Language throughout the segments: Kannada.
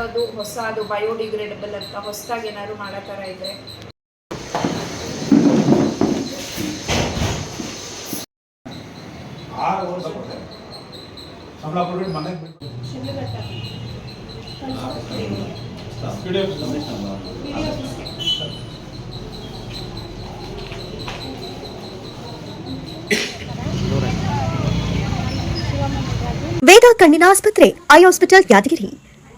ಮಾಡೋದು ಹೊಸ ಅದು ಬಯೋಡಿಗ್ರೇಡಬಲ್ ಅಂತ ಹೊಸದಾಗಿ ಏನಾದ್ರು ಮಾಡೋ ಥರ ಇದ್ರೆ ಆರು ವರ್ಷ ಕೊಡ್ತಾರೆ ಸಂಬಳ ಕೊಟ್ಬಿಟ್ಟು ಮನೆಗೆ ಬಿಟ್ಟು. ವೇದ ಕಣ್ಣಿನ ಆಸ್ಪತ್ರೆ eye hospital Yadagiri.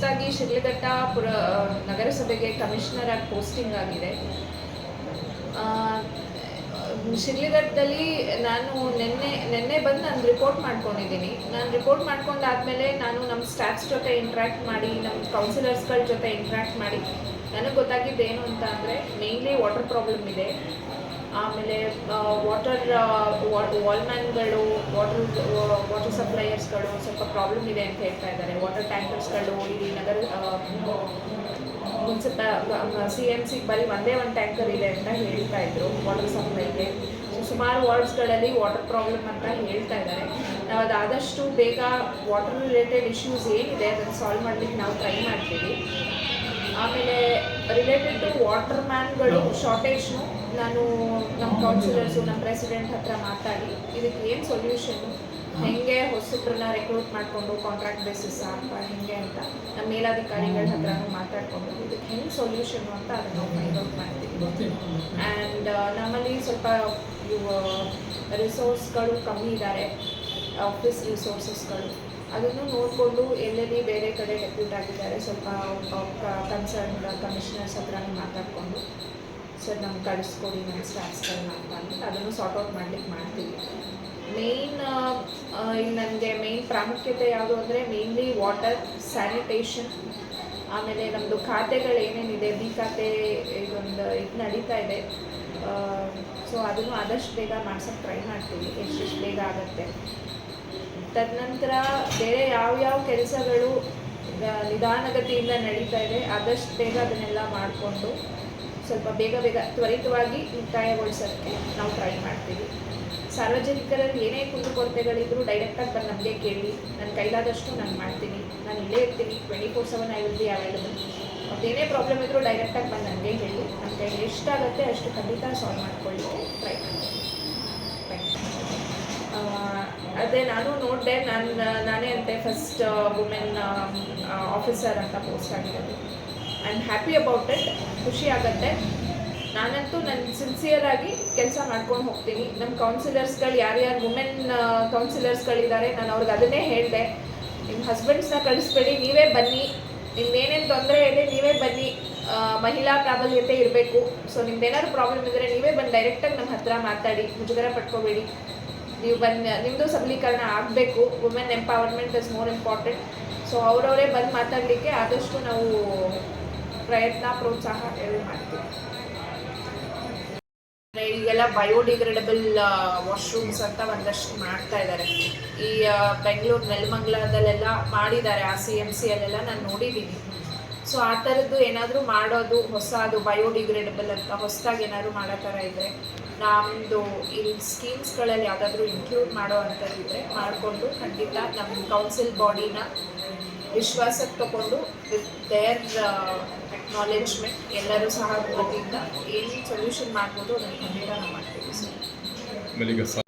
ನನ್ನ ಆಗಿ ಪುರ ನಗರಸಭೆಗೆ ಕಮಿಷನರ್ ಆಗಿ ಪೋಸ್ಟಿಂಗ್ ಆಗಿದೆ. ಆ, ಶಿಡ್ಲಘಟ್ಟದಲ್ಲಿ ನಾನು ನಿನ್ನೆ ನಿನ್ನೆ ಬಂದು ನಾನು ರಿಪೋರ್ಟ್ ಮಾಡ್ಕೊಂಡಿದ್ದೀನಿ. ನಾನು ರಿಪೋರ್ಟ್ ಮಾಡ್ಕೊಂಡಾದ್ಮೇಲೆ ನಾನು ನಮ್ಮ ಸ್ಟಾಫ್ಸ್ ಜೊತೆ ಇಂಟ್ರ್ಯಾಕ್ಟ್ ಮಾಡಿ ನಮ್ಮ ಕೌನ್ಸಿಲರ್ಸ್ಗಳ ಜೊತೆ ಇಂಟ್ರ್ಯಾಕ್ಟ್ ಮಾಡಿ ನನಗೆ ಗೊತ್ತಾಗಿದ್ದು ಏನು ಅಂತ ಅಂದರೆ ಮೇಯ್ನ್ಲಿ ವಾಟರ್ ಪ್ರಾಬ್ಲಮ್ ಇದೆ. ಆಮೇಲೆ ವಾಟರ್ ವಾಲ್ಮ್ಯಾನ್ಗಳು ವಾಟರ್ ವಾಟರ್ ಸಪ್ಲೈಯರ್ಸ್ಗಳು ಸ್ವಲ್ಪ ಪ್ರಾಬ್ಲಮ್ ಇದೆ ಅಂತ ಹೇಳ್ತಾ ಇದ್ದಾರೆ. ವಾಟರ್ ಟ್ಯಾಂಕರ್ಸ್ಗಳು ಇಲ್ಲಿ ನಗರ ಮುನ್ಸಿಪ ಸಿ ಎಂ ಸಿ ಬರೀ ಒಂದೇ ಒಂದು ಟ್ಯಾಂಕರ್ ಇದೆ ಅಂತ ಹೇಳ್ತಾ ಇದ್ರು ವಾಟರ್ ಸಪ್ಲೈಗೆ ಸುಮಾರು ವಾರ್ಡ್ಸ್ಗಳಲ್ಲಿ ವಾಟರ್ ಪ್ರಾಬ್ಲಮ್ ಅಂತ ಹೇಳ್ತಾ ಇದ್ದಾರೆ. ನಾವು ಅದಾದಷ್ಟು ಬೇಗ ವಾಟರ್ ರಿಲೇಟೆಡ್ ಇಶ್ಯೂಸ್ ಏನಿದೆ ಅದನ್ನು ಸಾಲ್ವ್ ಮಾಡಲಿಕ್ಕೆ ನಾವು ಟ್ರೈ ಮಾಡ್ತೀವಿ. ಆಮೇಲೆ ರಿಲೇಟೆಡ್ ಟು ವಾಟರ್ ಮ್ಯಾನ್ಗಳು ಶಾರ್ಟೇಜ್ನು ನಾನು ನಮ್ಮ ಕೌನ್ಸಿಲರ್ಸು ನಮ್ಮ ಪ್ರೆಸಿಡೆಂಟ್ ಹತ್ರ ಮಾತಾಡಿ ಇದಕ್ಕೆ ಏನು ಸೊಲ್ಯೂಷನ್ನು ಹೆಂಗೆ ಹೊಸಬ್ರನ್ನ ರೆಕ್ರೂಟ್ ಮಾಡಿಕೊಂಡು ಕಾಂಟ್ರಾಕ್ಟ್ ಬೇಸಿಸ್ ಅಥವಾ ಹೆಂಗೆ ಅಂತ? ನಮ್ಮ ಮೇಲಾಧಿಕಾರಿಗಳ ಹತ್ರ ಮಾತಾಡಿಕೊಂಡು ಇದಕ್ಕೆ ಹೆಂಗೆ ಸೊಲ್ಯೂಷನ್ನು ಅಂತ ಅದನ್ನು ಫೈಂಡ್ ಔಟ್ ಮಾಡ್ತೀವಿ. ಆ್ಯಂಡ್ ನಮ್ಮಲ್ಲಿ ಸ್ವಲ್ಪ ರಿಸೋರ್ಸ್ಗಳು ಕಮ್ಮಿ ಇದ್ದಾರೆ ಆಫೀಸ್ ರಿಸೋರ್ಸಸ್ಗಳು ಅದನ್ನು ನೋಡಿಕೊಂಡು ಎಲ್ಲೆಲ್ಲಿ ಬೇರೆ ಕಡೆ ಡೆಪ್ಯೂಟ್ ಆಗಿದ್ದಾರೆ, ಸ್ವಲ್ಪ ಕನ್ಸರ್ನ್ ಕಮಿಷನರ್ಸ್ ಹತ್ರನೇ ಮಾತಾಡಿಕೊಂಡು, ಸರ್, ನಮ್ಗೆ ಕಳಿಸ್ಕೊಡಿ ನಮ್ಮ ಸ್ಟಾಫ್ಸ್ಗಳನ್ನ ಅಂತ ಅಂದ್ಬಿಟ್ಟು ಅದನ್ನು ಸಾರ್ಟ್ ಔಟ್ ಮಾಡ್ಲಿಕ್ಕೆ ಮಾಡ್ತೀವಿ. ಮೇಯ್ನ್ ಇಲ್ಲಿ ನನಗೆ ಮೇಯ್ನ್ ಪ್ರಾಮುಖ್ಯತೆ ಯಾವುದು ಅಂದರೆ ಮೇಯ್ನ್ಲಿ ವಾಟರ್ ಸ್ಯಾನಿಟೇಷನ್ ಆಮೇಲೆ ನಮ್ಮದು ಖಾತೆಗಳು ಏನೇನಿದೆ, ಬಿ ಖಾತೆ ಇದೊಂದು ಇದು ನಡೀತಾ ಇದೆ. ಸೊ ಅದನ್ನು ಆದಷ್ಟು ಬೇಗ ಮಾಡ್ಸೋಕ್ಕೆ ಟ್ರೈ ಮಾಡ್ತೀವಿ ಎಷ್ಟೆಷ್ಟು ಬೇಗ ಆಗುತ್ತೆ. ತದನಂತರ ಬೇರೆ ಯಾವ ಯಾವ ಕೆಲಸಗಳು ನಿಧಾನಗತಿಯಿಂದ ನಡೀತಾ ಇದೆ, ಆದಷ್ಟು ಬೇಗ ಅದನ್ನೆಲ್ಲ ಮಾಡಿಕೊಂಡು ಸ್ವಲ್ಪ ಬೇಗ ಬೇಗ ತ್ವರಿತವಾಗಿ ಮುಕ್ತಾಯಗೊಳಿಸೋಕ್ಕೆ ನಾವು ಟ್ರೈ ಮಾಡ್ತೀವಿ. ಸಾರ್ವಜನಿಕರಲ್ಲಿ ಏನೇ ಕುಂದುಕೊರತೆಗಳಿದ್ರೂ ಡೈರೆಕ್ಟಾಗಿ ಬಂದು ನಮಗೆ ಕೇಳಿ ನನ್ನ ಕೈಲಾದಷ್ಟು ನಾನು ಮಾಡ್ತೀನಿ, ನಾನು ಇಲ್ಲೇ ಇರ್ತೀನಿ twenty four seven I will be available ಏನೇ ಪ್ರಾಬ್ಲಮ್ ಇದ್ದರೂ ಡೈರೆಕ್ಟಾಗಿ ಬಂದು ನನಗೆ ಹೇಳಿ ನಮ್ಮ ಕೈಲಿ ಎಷ್ಟಾಗುತ್ತೆ ಅಷ್ಟು ಖಂಡಿತ ಸಾಲ್ವ್ ಮಾಡ್ಕೊಳ್ಳಿಕ್ಕೆ ಟ್ರೈ ಮಾಡ್ತೀನಿ. ಅದೇ ನಾನು ನೋಡಿದೆ, ನಾನು, ನಾನೇ ಅಂತೆ ಫಸ್ಟ್ ವುಮೆನ್ ಆಫೀಸರ್ ಅಂತ ಪೋಸ್ಟ್ ಆಗಿರೋದು I am happy about it ಖುಷಿ ಆಗುತ್ತೆ. ನಾನಂತೂ ನನ್ನ ಸಿನ್ಸಿಯರ್ ಆಗಿ ಕೆಲಸ ಮಾಡ್ಕೊಂಡು ಹೋಗ್ತೀನಿ. ನಮ್ಮ ಕೌನ್ಸಿಲರ್ಸ್ಗಳು ಯಾರ್ಯಾರು ವುಮೆನ್ ಕೌನ್ಸಿಲರ್ಸ್ಗಳಿದ್ದಾರೆ ನಾನು ಅವ್ರಿಗೆ ಅದನ್ನೇ ಹೇಳಿದೆ. ನಿಮ್ಮ ಹಸ್ಬೆಂಡ್ಸ್ನ ಕಳಿಸ್ಬೇಡಿ, ನೀವೇ ಬನ್ನಿ. ನಿಮ್ದೇನೇನು ತೊಂದರೆ ಇದೆ, ನೀವೇ ಬನ್ನಿ. ಮಹಿಳಾ ಪ್ರಾಬಲ್ಯತೆ ಇರಬೇಕು. ಸೊ ನಿಮ್ದೇನಾದ್ರು ಪ್ರಾಬ್ಲಮ್ ಇದ್ದರೆ ನೀವೇ ಬಂದು ಡೈರೆಕ್ಟಾಗಿ ನಮ್ಮ ಹತ್ರ ಮಾತಾಡಿ. ಮುಜುಗರ ಪಟ್ಕೋಬೇಡಿ. ನೀವು ಬಂದು ನಿಮ್ಮದು ಸಬಲೀಕರಣ ಆಗಬೇಕು. Women empowerment is more important so ಅವರವರೇ ಬಂದು ಮಾತಾಡಲಿಕ್ಕೆ ಆದಷ್ಟು ನಾವು ಪ್ರಯತ್ನ, ಪ್ರೋತ್ಸಾಹ ಎಲ್ಲ ಮಾಡ್ತೀವಿ. ಈಗೆಲ್ಲ ಬಯೋಡಿಗ್ರೇಡಬಲ್ ವಾಶ್ರೂಮ್ಸ್ ಅಂತ ಒಂದಷ್ಟು ಮಾಡ್ತಾ ಇದ್ದಾರೆ ಈ ಬೆಂಗಳೂರು ನೆಲಮಂಗ್ಲದಲ್ಲೆಲ್ಲ ಮಾಡಿದ್ದಾರೆ, ಆ ಸಿ ಎಂ ಸಿ ಅಲ್ಲೆಲ್ಲ ನಾನು ನೋಡಿದ್ದೀನಿ ಸೊ ಆ ಥರದ್ದು ಏನಾದರೂ ಮಾಡೋದು ಹೊಸ ಅದು ಬಯೋಡಿಗ್ರೇಡಬಲ್ ಅಂತ ಹೊಸದಾಗಿ ಏನಾದರೂ ಮಾಡೋ ಥರ ಇದ್ದರೆ ನಮ್ಮದು ಈ ಸ್ಕೀಮ್ಸ್ಗಳಲ್ಲಿ ಯಾವುದಾದ್ರೂ ಇನ್ಕ್ಲೂಡ್ ಮಾಡೋ ಅಂಥದ್ದಿದ್ರೆ ಮಾಡಿಕೊಂಡು ಖಂಡಿತ ನಮ್ಮ ಕೌನ್ಸಿಲ್ ಬಾಡಿನ ವಿಶ್ವಾಸಕ್ಕೆ ತಗೊಂಡು ವಿತ್ ದೇರ್ ಅಕ್ನಾಲೆಜ್ಮೆಂಟ್ ಎಲ್ಲರೂ ಸಹ ಅದರಿಂದ ಏನು ಸೊಲ್ಯೂಷನ್ ಮಾಡ್ಬೋದು ಅದನ್ನು ಖಂಡಿತ ನಾವು ಮಾಡ್ತೀವಿ ಸರ್